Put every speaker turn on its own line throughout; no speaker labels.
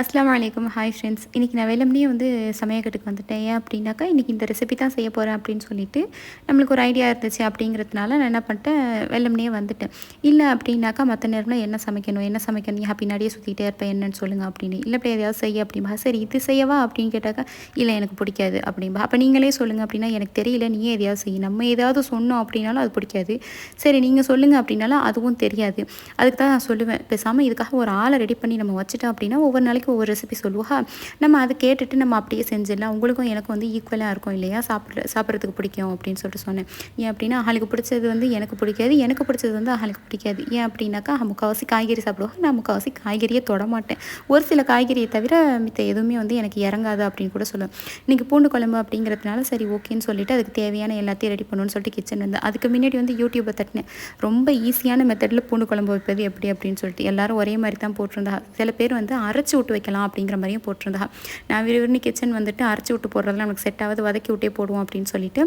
அஸ்லாம் வலைக்கம் hi friends இன்றைக்கி நான் வெள்ளம்லேயே வந்து சமையக்கட்டுக்கு வந்துட்டேன். ஏன் அப்படின்னாக்கா இன்றைக்கி இந்த ரெசிபி தான் செய்ய போகிறேன் அப்படின்னு சொல்லிட்டு நம்மளுக்கு ஒரு ஐடியா இருந்துச்சு அப்படிங்கிறதுனால நான் என்ன பண்ணிட்டேன் வெள்ளம்லேயே வந்துட்டேன். இல்லை அப்படின்னாக்கா மற்ற நேரம்னா என்ன சமைக்கணும் என்ன சமைக்கணும் நீ பின்னாடியே சுற்றிட்டே இருப்பேன் என்னன்னு சொல்லுங்கள் அப்படின்னு. இல்லை அப்படி எதையாவது செய்ய அப்படிம்பா. சரி இது செய்யவா அப்படின்னு கேட்டாக்கா இல்லை எனக்கு பிடிக்காது அப்படிம்பா. அப்போ நீங்களே சொல்லுங்கள் அப்படின்னா எனக்கு தெரியல நீயே எதையாவது செய்ய நம்ம ஏதாவது சொன்னோம் அப்படின்னாலும் அது பிடிக்காது. சரி நீங்கள் சொல்லுங்கள் அப்படின்னாலும் அதுவும் தெரியாது. அதுக்கு தான் நான் சொல்லுவேன். பேசாமல் இதுக்காக ஒரு ஆளை ரெடி பண்ணி நம்ம வச்சுட்டோம் அப்படின்னா ஒவ்வொரு நாளைக்கு ஒரு ரெசிபி சொல்லுவா. நம்ம அதை கேட்டுட்டு நம்ம அப்படியே செஞ்சிடலாம். உங்களுக்கும் எனக்கும் வந்து ஈக்குவலாக இருக்கும் இல்லையா? சாப்பிட்ற சாப்பிட்றதுக்கு பிடிக்கும் அப்படின்னு சொல்லிட்டு சொன்னேன். ஏன் அப்படின்னா அவளுக்கு பிடிச்சது வந்து எனக்கு பிடிக்காது எனக்கு பிடிச்சது வந்து அவளுக்கு பிடிக்காது. ஏன் அப்படின்னாக்கா முக்கால்வாசி காய்கறி சாப்பிடுவாங்க. நான் முக்கால்வாசி காய்கறியே தொட மாட்டேன். ஒரு சில காய்கறியை தவிர மித்த எதுவுமே வந்து எனக்கு இறங்காது அப்படின்னு கூட சொல்லுவேன். இன்றைக்கி பூண்டு குழம்பு அப்படிங்கிறதுனால சரி ஓகேன்னு சொல்லிட்டு அதுக்கு தேவையான எல்லாத்தையும் ரெடி பண்ணணும்னு சொல்லிட்டு கிச்சன் வந்து அதுக்கு முன்னாடி வந்து யூடியூப்பை தட்டினேன். ரொம்ப ஈஸியான மெத்தடில் பூண்டு குழம்பு வைப்பது எப்படி அப்படின்னு சொல்லிட்டு. எல்லாரும் ஒரே மாதிரி தான் போட்டிருந்தா. சில பேர் வந்து அரைச்சி விட்டு வைக்கலாம் அப்படிங்கிற மாதிரியும் போட்டிருந்தா. நான் விறுவிறுனு கிச்சன் வந்துட்டு அரைச்சி விட்டு போடுறதுலாம் நமக்கு செட் ஆகுது. வதக்கி விட்டே போடுவோம் அப்படின்னு சொல்லிட்டு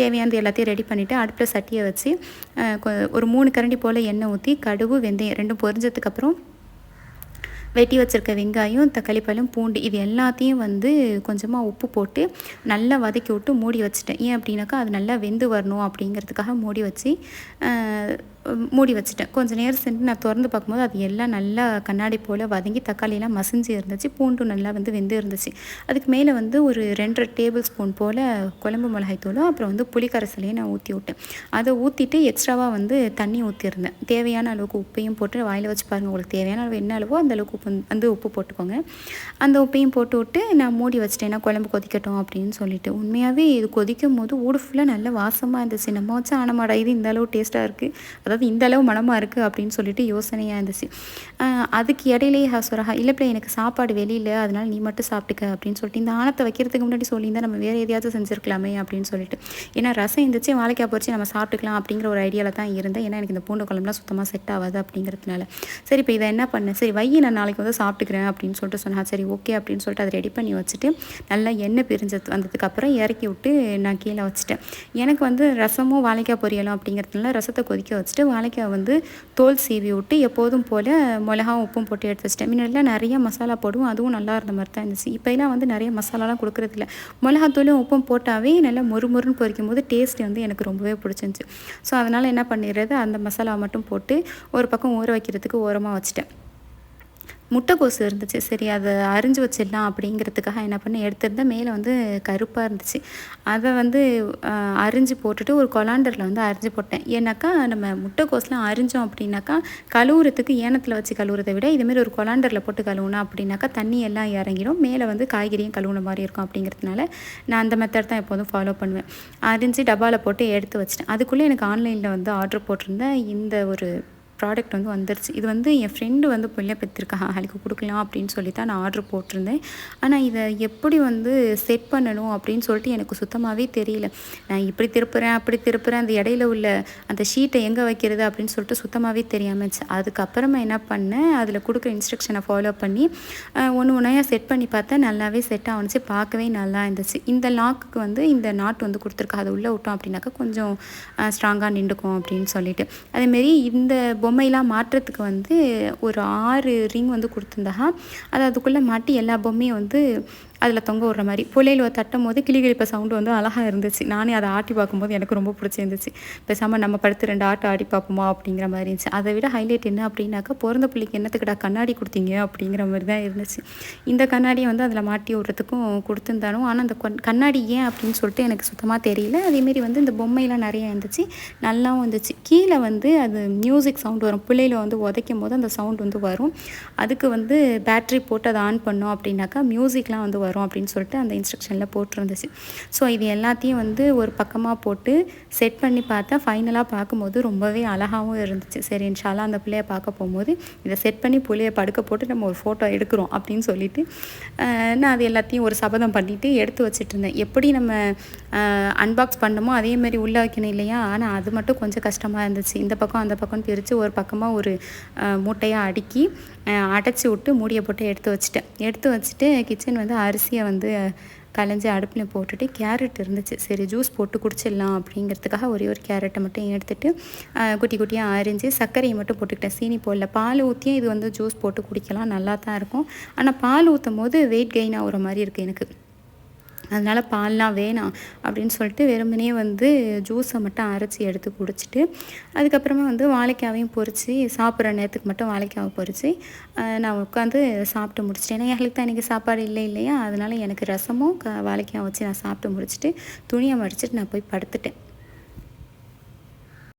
தேவையானது எல்லாத்தையும் ரெடி பண்ணிவிட்டு அடுப்பில் சட்டியை வச்சு ஒரு மூணு கரண்டி போல் எண்ணெய் ஊற்றி கடுகு வெந்தயம் ரெண்டும் பொரிஞ்சதுக்கப்புறம் வெட்டி வச்சுருக்க வெங்காயம் தக்காளி பழம் பூண்டு இது எல்லாத்தையும் வந்து கொஞ்சமாக உப்பு போட்டு நல்லா வதக்கி விட்டு மூடி வச்சுட்டேன். ஏன் அப்படின்னாக்கா அது நல்லா வெந்து வரணும் அப்படிங்கிறதுக்காக மூடி வச்சு மூடி வச்சுட்டேன். கொஞ்சம் நேரம் சென்று நான் திறந்து பார்க்கும்போது அது எல்லாம் நல்லா கண்ணாடி போல் வதங்கி தக்காளியெல்லாம் மசிஞ்சு இருந்துச்சு. பூண்டும் நல்லா வந்து வெந்து இருந்துச்சு. அதுக்கு மேலே வந்து ஒரு ரெண்டரை டேபிள் ஸ்பூன் போல் குழம்பு மிளகாய் தூளும் அப்புறம் வந்து புளிக்கரைசலையும் நான் ஊற்றி விட்டேன். அதை ஊற்றிட்டு எக்ஸ்ட்ராவாக வந்து தண்ணி ஊற்றிருந்தேன் தேவையான அளவுக்கு உப்பையும் போட்டு வாயில் வச்சு பாருங்கள் உங்களுக்கு தேவையான அளவு என்ன அளவோ அந்த அளவுக்கு உப்பு வந்து உப்பு போட்டுக்கோங்க. அந்த உப்பையும் போட்டு விட்டு நான் மூடி வச்சிட்டேன். குழம்பு கொதிக்கட்டும் அப்படின்னு சொல்லிட்டு. உண்மையாகவே இது கொதிக்கும் போது ஊடு ஃபுல்லாக நல்ல வாசமாக இருந்துச்சு. நம்ம வச்சு ஆனமாடா இது இந்த அளவு டேஸ்ட்டாக இருக்குது அதாவது அதாவது இந்த அளவு மனமாக இருக்குது அப்படின்னு சொல்லிட்டு யோசனையாக இருந்துச்சு. அதுக்கு இடையிலேயே ஹசுரஹா இல்லை பிள்ளை எனக்கு சாப்பாடு வெளியில் அதனால் நீ மட்டும் சாப்பிட்டுக்க அப்படின்னு சொல்லிட்டு இந்த ஆணத்தை வைக்கிறதுக்கு முன்னாடி சொல்லியிருந்தால் நம்ம வேறு எதையாவது செஞ்சுருக்கலாமே அப்படின்னு சொல்லிட்டு. ஏன்னா ரசம் இருந்துச்சு வாழைக்காய் பொறிச்சு நம்ம சாப்பிட்டுக்கலாம் அப்படிங்கிற ஒரு ஐடியாவில் தான் இருந்தேன். ஏன்னா எனக்கு இந்த பூண்டு குழம்புலாம் சுத்தமாக செட் ஆகாது அப்படிங்கிறதுனால. சரி இப்போ இதை என்ன பண்ணேன் சரி வையை நான் நாளைக்கு வந்து சாப்பிட்டுக்கிறேன் அப்படின்னு சொல்லிட்டு சொன்னா சரி ஓகே அப்படின்னு சொல்லிட்டு அதை ரெடி பண்ணி வச்சுட்டு நல்லா எண்ணெய் பிரிஞ்சது வந்ததுக்கப்புறம் இறக்கி விட்டு நான் கீழே வச்சுட்டேன். எனக்கு வந்து ரசமும் வாழைக்காய் பொரியலும் அப்படிங்கிறதுனால ரசத்தை கொதிக்க வச்சுட்டேன். வச்சுட்டு வாழைக்காய் வந்து தோல் சீவி விட்டு எப்போதும் போல் மிளகாவும் உப்பும் போட்டு எடுத்து வச்சிட்டேன். முன்னாடிலாம் நிறைய மசாலா போடுவோம். அதுவும் நல்லா இருந்த மாதிரி தான் இருந்துச்சு. இப்போலாம் வந்து நிறைய மசாலாலாம் கொடுக்குறதில்ல மிளகாத்தூளும் உப்பும் போட்டாவே நல்லா மொறு மொறுன்னு பொரிக்கும் போது டேஸ்ட் வந்து எனக்கு ரொம்பவே பிடிச்சிருந்துச்சி. ஸோ அதனால் என்ன பண்ணிடுறது? அந்த மசாலா மட்டும் போட்டு ஒரு பக்கம் ஊற வைக்கிறதுக்கு ஓரமாக வச்சுட்டேன். முட்டைக்கோசு இருந்துச்சு. சரி அதை அரிஞ்சு வச்சிடலாம் அப்படிங்கிறதுக்காக என்ன பண்ணி எடுத்திருந்தேன் மேலே வந்து கருப்பாக இருந்துச்சு. அதை வந்து அரிஞ்சு போட்டுட்டு ஒரு கொலாண்டரில் வந்து அரிஞ்சு போட்டேன். ஏன்னாக்கா நம்ம முட்டைக்கோஸ்லாம் அரிஞ்சோம் அப்படின்னாக்கா கழுவுறதுக்கு ஏனத்தில் வச்சு கழுவுறதை விட இதுமாரி ஒரு கொலாண்டரில் போட்டு கழுவுனா அப்படின்னாக்கா தண்ணி எல்லாம் இறங்கிடும். மேலே வந்து காய்கறியும் கழுவுன மாதிரி இருக்கும் அப்படிங்கிறதுனால நான் அந்த மெத்தட் தான் எப்போதும் ஃபாலோ பண்ணுவேன். அரிஞ்சு டப்பாவில் போட்டு எடுத்து வச்சிட்டேன். அதுக்குள்ளே எனக்கு ஆன்லைனில் வந்து ஆர்டர் போட்டிருந்தேன் இந்த ஒரு ப்ராடக்ட் வந்து வந்துருச்சு. இது வந்து என் ஃப்ரெண்டு வந்து பிள்ளை பெற்றிருக்காங்க அவளுக்கு கொடுக்கலாம் அப்படின்னு சொல்லி தான் நான் ஆர்டர் போட்டிருந்தேன். ஆனால் இதை எப்படி வந்து செட் பண்ணணும் அப்படின்னு சொல்லிட்டு எனக்கு சுத்தமாகவே தெரியல. நான் இப்படி திருப்புறேன் அப்படி திருப்புறேன் அந்த இடையில உள்ள அந்த ஷீட்டை எங்கே வைக்கிறது அப்படின்னு சொல்லிட்டு சுத்தமாகவே தெரியாமல் அதுக்கப்புறமா என்ன பண்ணேன் அதில் கொடுக்குற இன்ஸ்ட்ரக்ஷனை ஃபாலோ பண்ணி ஒன்று ஒன்றையாக செட் பண்ணி பார்த்தா நல்லாவே செட் ஆகுனுச்சு பார்க்கவே நல்லா இருந்துச்சு. இந்த லாக்குக்கு வந்து இந்த நாட் வந்து கொடுத்துருக்கா. அதை உள்ளே விட்டோம் அப்படின்னாக்கா கொஞ்சம் ஸ்ட்ராங்காக நின்றுக்கும் அப்படின்னு சொல்லிட்டு. அதேமாரி இந்த பொம்மையெல்லாம் மாற்றுறதுக்கு வந்து ஒரு ஆறு ரிங் வந்து கொடுத்துருந்தா அது அதுக்குள்ளே மாட்டி எல்லா பொம்மையும் வந்து அதில் தொங்க விடுற மாதிரி. புலையில் தட்டும் போது கிளிகிழிப்ப சவுண்டு வந்து அழகாக இருந்துச்சு. நானே அதை ஆட்டி பார்க்கும்போது எனக்கு ரொம்ப பிடிச்சிருந்துச்சு பேசாமல் நம்ம படுத்து ரெண்டு ஆட்டை ஆடி பார்ப்போமா அப்படிங்கிற மாதிரி இருந்துச்சு. அதை விட ஹைலைட் என்ன அப்படின்னாக்கா பிறந்த பிள்ளைக்கு என்னத்துக்கிட்ட கண்ணாடி கொடுத்தீங்க அப்படிங்கிற மாதிரி தான் இருந்துச்சு. இந்த கண்ணாடியை வந்து அதில் மாட்டி விட்றதுக்கும் கொடுத்துருந்தாலும் ஆனால் அந்த கண்ணாடி ஏன் அப்படின்னு சொல்லிட்டு எனக்கு சுத்தமாக தெரியல. அதேமாரி வந்து இந்த பொம்மையெல்லாம் நிறைய இருந்துச்சு. நல்லாவும் இருந்துச்சு. கீழே வந்து அது மியூசிக் சவுண்ட் வரும். பிள்ளையில் வந்து உதைக்கும் போது அந்த சவுண்ட் வந்து வரும். அதுக்கு வந்து பேட்ரி போட்டு அதை ஆன் பண்ணோம் அப்படின்னாக்கா மியூசிக்லாம் வந்து வரும் அப்படின்னு சொல்லிட்டு அந்த இன்ஸ்ட்ரக்ஷனில் போட்டிருந்துச்சு. ஸோ இது எல்லாத்தையும் வந்து ஒரு பக்கமாக போட்டு செட் பண்ணி பார்த்தா ஃபைனலாக பார்க்கும்போது ரொம்பவே அழகாகவும் இருந்துச்சு. சரி இன்ஷாலாம் அந்த பிள்ளைய பார்க்க போகும்போது இதை செட் பண்ணி புள்ளையை படுக்க போட்டு நம்ம ஒரு ஃபோட்டோ எடுக்கிறோம் அப்படின்னு சொல்லிட்டு நான் அது எல்லாத்தையும் ஒரு சபதம் பண்ணிவிட்டு எடுத்து வச்சுட்டு இருந்தேன். எப்படி நம்ம அன்பாக்ஸ் பண்ணமோ அதே மாதிரி உள்ளே வைக்கணும் இல்லையா? ஆனால் அது மட்டும் கொஞ்சம் கஷ்டமாக இருந்துச்சு. இந்த பக்கம் அந்த பக்கம் பிரித்து ஒரு பக்கமாக ஒரு மூட்டையாக அடுக்கி அடைச்சி விட்டு மூடியை போட்டு எடுத்து வச்சுட்டேன். எடுத்து வச்சுட்டு கிச்சன் வந்து அரிசியை வந்து கலைஞ்சி அடுப்பில் போட்டுட்டு கேரட் இருந்துச்சு. சரி ஜூஸ் போட்டு குடிச்சிடலாம் அப்படிங்கிறதுக்காக ஒரே ஒரு கேரட்டை மட்டும் எடுத்துட்டு குட்டி குட்டியாக அரிஞ்சு சர்க்கரையை மட்டும் போட்டுக்கிட்டேன். சீனி போடல. பால் ஊற்றியும் இது வந்து ஜூஸ் போட்டு குடிக்கலாம். நல்லா தான் இருக்கும். ஆனால் பால் ஊற்றும் போது வெயிட் கெயின் ஆகிற மாதிரி இருக்குது எனக்கு. அதனால் பால்லாம் வேணாம் அப்படின்னு சொல்லிட்டு வெறுமனே வந்து ஜூஸை மட்டும் அரைச்சி எடுத்து குடிச்சிட்டு அதுக்கப்புறமா வந்து வாழைக்காவையும் பொறிச்சு சாப்பிட்ற நேரத்துக்கு மட்டும் வாழைக்காவை பொறிச்சு நான் உட்காந்து சாப்பிட்டு முடிச்சிட்டேன். ஏன்னா எங்களுக்கு தான் இன்றைக்கி சாப்பாடு இல்லை இல்லையா? அதனால் எனக்கு ரசமும் க வாழைக்காய் வச்சு நான் சாப்பிட்டு முடிச்சுட்டு துணியை மடிச்சிட்டு நான் போய் படுத்துட்டேன்.